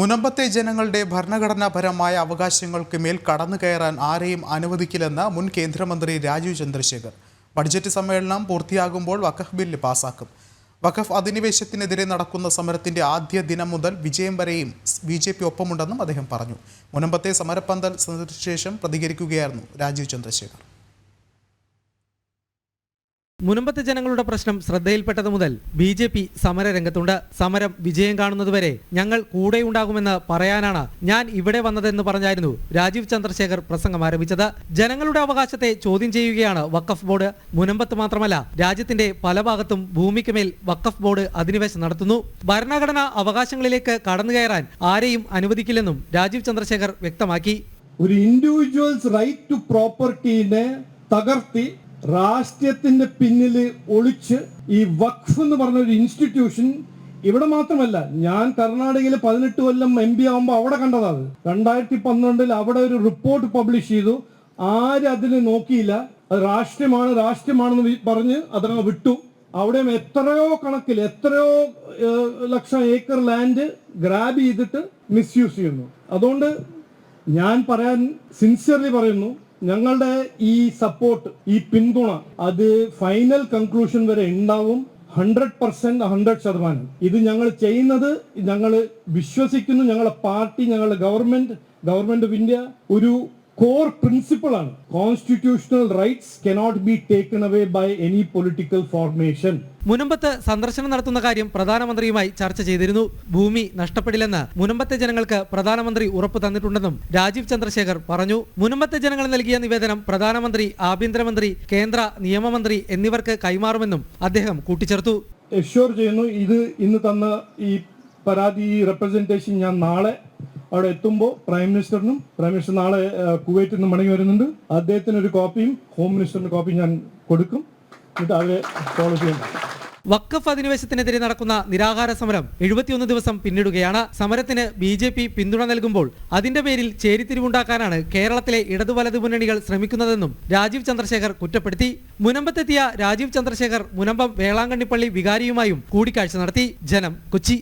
മുനമ്പത്തെ ജനങ്ങളുടെ ഭരണഘടനാപരമായ അവകാശങ്ങൾക്ക് മേൽ കടന്നു കയറാൻ ആരെയും അനുവദിക്കില്ലെന്ന് മുൻ കേന്ദ്രമന്ത്രി രാജീവ് ചന്ദ്രശേഖർ. ബഡ്ജറ്റ് സമ്മേളനം പൂർത്തിയാകുമ്പോൾ വഖഫ് ബില്ല് പാസാക്കും. വഖഫ് അധിനിവേശത്തിനെതിരെ നടക്കുന്ന സമരത്തിന്റെ ആദ്യ ദിനം മുതൽ വിജയം വരെയും ബി ജെ പി ഒപ്പമുണ്ടെന്നും അദ്ദേഹം പറഞ്ഞു. മുനമ്പത്തെ സമരപ്പന്തൽ സന്ദർശിച്ച ശേഷം പ്രതികരിക്കുകയായിരുന്നു രാജീവ് ചന്ദ്രശേഖർ. മുനമ്പത്തെ ജനങ്ങളുടെ പ്രശ്നം ശ്രദ്ധയിൽപ്പെട്ടത് മുതൽ ബി ജെ പി സമരരംഗത്തുണ്ട്. സമരം വിജയം കാണുന്നതുവരെ ഞങ്ങൾ കൂടെയുണ്ടാകുമെന്ന് പറയാനാണ് ഞാൻ ഇവിടെ വന്നതെന്ന് പറഞ്ഞായിരുന്നു രാജീവ് ചന്ദ്രശേഖർ പ്രസംഗം ആരംഭിച്ചത്. ജനങ്ങളുടെ അവകാശത്തെ ചോദ്യം ചെയ്യുകയാണ് വഖഫ് ബോർഡ്. മുനമ്പത്ത് മാത്രമല്ല രാജ്യത്തിന്റെ പല ഭാഗത്തും ഭൂമിക്ക് മേൽ വഖഫ് ബോർഡ് അധിനിവേശം നടത്തുന്നു. ഭരണഘടനാ അവകാശങ്ങളിലേക്ക് കടന്നു കയറാൻ ആരെയും അനുവദിക്കില്ലെന്നും രാജീവ് ചന്ദ്രശേഖർ വ്യക്തമാക്കി. ഒരു ഇൻഡിവിജ്വൽസ് റൈറ്റ് ടു പ്രോപ്പർട്ടീനെ തകർത്തി രാഷ്ട്രീയത്തിന്റെ പിന്നിൽ ഒളിച്ച് ഈ വഖഫ് എന്ന് പറഞ്ഞ ഒരു ഇൻസ്റ്റിറ്റ്യൂഷൻ ഇവിടെ മാത്രമല്ല ഞാൻ കർണാടകയിൽ പതിനെട്ട് കൊല്ലം എം പി ആകുമ്പോൾ അവിടെ കണ്ടതാണ് രണ്ടായിരത്തി പന്ത്രണ്ടിൽ അവിടെ ഒരു റിപ്പോർട്ട് പബ്ലിഷ് ചെയ്തു. ആരും അതിന് നോക്കിയില്ല. അത് രാഷ്ട്രീയമാണ് രാഷ്ട്രീയമാണെന്ന് പറഞ്ഞ് അതങ്ങ് വിട്ടു. അവിടെയും എത്രയോ കണക്കിൽ എത്രയോ ലക്ഷം ഏക്കർ ലാൻഡ് ഗ്രാബ് ചെയ്തിട്ട് മിസ്യൂസ് ചെയ്യുന്നു. അതുകൊണ്ട് ഞാൻ പറയാൻ സിൻസിയർലി പറയുന്നു ഞങ്ങളുടെ ഈ സപ്പോർട്ട് ഈ പിന്തുണ അത് ഫൈനൽ കൺക്ലൂഷൻ വരെ ഉണ്ടാവും. ഹൺഡ്രഡ് പെർസെന്റ് ഹൺഡ്രഡ് ശതമാനം. ഇത് ഞങ്ങൾ ചെയ്യുന്നത് ഞങ്ങൾ വിശ്വസിക്കുന്നു. ഞങ്ങളുടെ പാർട്ടി ഞങ്ങളുടെ ഗവൺമെന്റ് ഗവൺമെന്റ് ഓഫ് ഇന്ത്യ ഒരു കോർ പ്രിൻസിപ്പിൾ ആണ്. Constitutional rights cannot be taken away by any political formation മുനമ്പത്ത് സന്ദർശനം നടത്തുന്ന കാര്യം പ്രധാനമന്ത്രിയുമായി ചർച്ച ചെയ്തിരുന്നു. ഭൂമി നഷ്ടപ്പെടില്ലെന്ന് മുനമ്പത്തെ ജനങ്ങൾക്ക് പ്രധാനമന്ത്രി ഉറപ്പ് തന്നിട്ടുണ്ടെന്നും രാജീവ് ചന്ദ്രശേഖർ പറഞ്ഞു. മുനമ്പത്തെ ജനങ്ങൾ നൽകിയ നിവേദനം പ്രധാനമന്ത്രി ആഭ്യന്തരമന്ത്രി കേന്ദ്ര നിയമമന്ത്രി എന്നിവർക്ക് കൈമാറുമെന്നും അദ്ദേഹം കൂട്ടിച്ചേർത്തു. എഷ്യൂർ ചെയ്യുന്നു ഇത് ഇന്ന് തന്ന ഈ പരാതി ഈ റെപ്രസെന്റേഷൻ ഞാൻ നാളെ അവിടെ എത്തുമ്പോൾ പ്രൈം മിനിസ്റ്ററിനും പ്രൈം മിനിസ്റ്റർ നാളെ കുവൈറ്റിൽ നിന്ന് മടങ്ങി വരുന്നുണ്ട്. അദ്ദേഹത്തിന് ഒരു കോപ്പിയും ഹോം മിനിസ്റ്ററിന് കോപ്പിയും ഞാൻ കൊടുക്കും. എന്നിട്ട് അവരെ ഫോളോ ചെയ്യണം വഖഫ് അധിനിവേശത്തിനെതിരെ നടക്കുന്ന നിരാഹാര സമരം എഴുപത്തിയൊന്ന് ദിവസം പിന്നിടുകയാണ്. സമരത്തിന് ബി ജെ പി പിന്തുണ നൽകുമ്പോൾ അതിന്റെ പേരിൽ ചേരിതിരിവുണ്ടാക്കാനാണ് കേരളത്തിലെ ഇടതു വലതു മുന്നണികൾ ശ്രമിക്കുന്നതെന്നും രാജീവ് ചന്ദ്രശേഖർ കുറ്റപ്പെടുത്തി. മുനമ്പത്തെത്തിയ രാജീവ് ചന്ദ്രശേഖർ മുനമ്പം വേളാങ്കണ്ണിപ്പള്ളി വികാരിയുമായും കൂടിക്കാഴ്ച നടത്തി. ജനം കൊച്ചി.